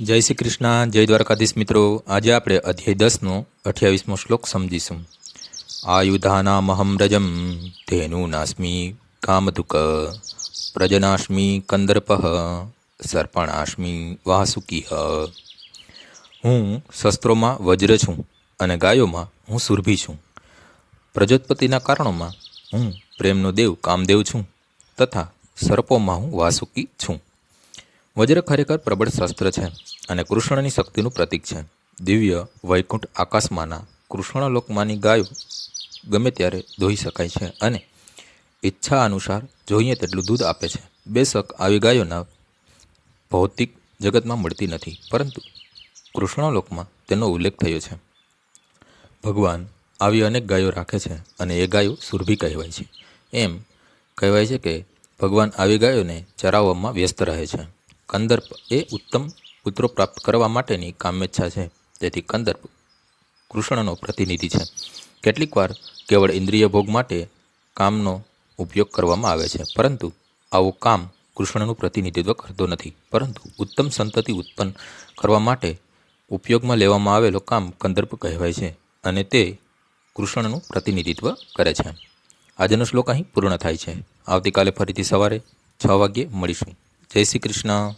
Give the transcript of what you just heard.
જય શ્રી કૃષ્ણ, જય દ્વારકાધીશ મિત્રો. આજે આપણે અધ્યાય દસનો, અઠ્યાવીસમો શ્લોક સમજીશું. આયુધાનામહમ રજમ ધેનુ નાસ્મી કામધુક પ્રજનાશ્મી કંદર્પ સર્પણાશ્મી વાસુકી હું શસ્ત્રોમાં વજ્ર છું અને ગાયોમાં હું સુરભી છું. પ્રજોત્પત્તિના કારણોમાં હું પ્રેમનો દેવ કામદેવ છું તથા સર્પોમાં હું વાસુકી છું. વજ્ર ખરેખર પ્રબળ શસ્ત્ર છે અને કૃષ્ણની શક્તિનું પ્રતીક છે. દિવ્ય, વૈકુંઠ, આકાશમાંના કૃષ્ણલોકમાંની ગાયો ગમે ત્યારે દોહી શકાય છે અને ઈચ્છા અનુસાર જોઈએ તેટલું દૂધ આપે છે. બેશક આવી ગાયોના ભૌતિક જગતમાં મળતી નથી, પરંતુ કૃષ્ણલોકમાં તેનો ઉલ્લેખ થયો છે. ભગવાન આવી અનેક ગાયો રાખે છે અને એ ગાયો સુરભી કહેવાય છે. એમ કહેવાય છે કે ભગવાન આવી ગાયોને ચરાવવામાં વ્યસ્ત રહે છે. કંદર્પ એ ઉત્તમ પુત્રો પ્રાપ્ત કરવા માટેની કામેચ્છા છે. તેથી કંદર્પ કૃષ્ણનો પ્રતિનિધિ છે. કેટલીક વાર કેવળ ઇન્દ્રિય ભોગ માટે કામનો ઉપયોગ કરવામાં આવે છે. પરંતુ આવું કામ કૃષ્ણનું પ્રતિનિધિત્વ કરતો નથી. પરંતુ ઉત્તમ સંતતિ ઉત્પન્ન કરવા માટે ઉપયોગમાં લેવામાં આવેલો કામ કંદર્પ કહેવાય છે અને તે કૃષ્ણનું પ્રતિનિધિત્વ કરે છે. આજનો શ્લોક અહીં પૂર્ણ થાય છે. આવતીકાલે ફરીથી સવારે છ વાગ્યે મળીશું. જય શ્રી કૃષ્ણ.